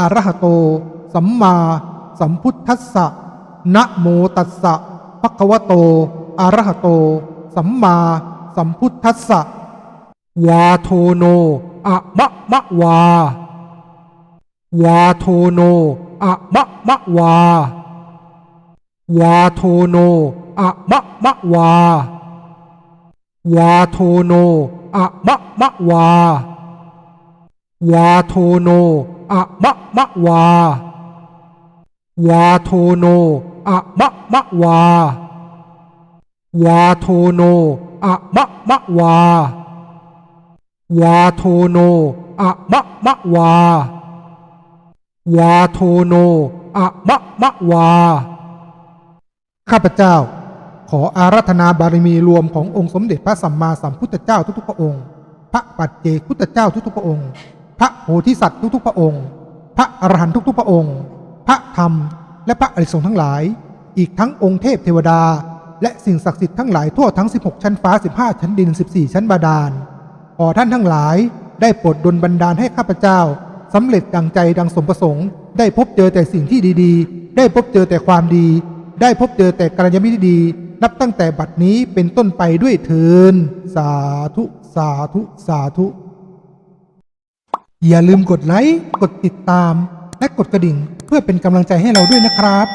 อรหโต สัมมาสัมพุทธัสสะนะโมตัสสะภะคะวะโตอรหโต สัมมาสัมพุทธัสสะวาโทโนอะมะมะวา วาโทโนอะมะมะวา วาโทโนอะมะมะวา วาโทโนอะมะมะวาวาโทโน อะมะมะวา วาโทโนอะมะมะวา วาโทโนอะมะมะวา วาโทโนอะมะมะวา วาโทโนอะมะมะวา ข้าพเจ้าขออารัธนาบารมีรวมขององค์สมเด็จพระสัมมาสัมพุทธเจ้าทุกๆพระองค์ พระปัจเจกพุทธเจ้าทุกๆพระองค์ พระโพธิสัตว์ทุกๆพระองค์ พระอรหันต์ทุกๆพระองค์ พระธรรม และพระอริยสงฆ์ทั้งหลาย อีกทั้งองค์เทพเทวดา และสิ่งศักดิ์สิทธิ์ทั้งหลายทั่วทั้ง 16 ชั้นฟ้า 15 ชั้นดิน 14 ชั้นบาดาล ขอท่านทั้งหลายได้โปรดดลบันดาลให้ข้าพเจ้าสำเร็จดังใจดังสมประสงค์ ได้พบเจอแต่สิ่งที่ดีๆ ได้พบเจอแต่ความดี ได้พบเจอแต่กัลยาณมิตรที่ดีนับตั้งแต่บัดนี้เป็นต้นไปด้วยเทินสาธุ สาธุ สาธุ อย่าลืมกดไลค์ กดติดตาม และกดกระดิ่ง เพื่อเป็นกำลังใจให้เราด้วยนะครับ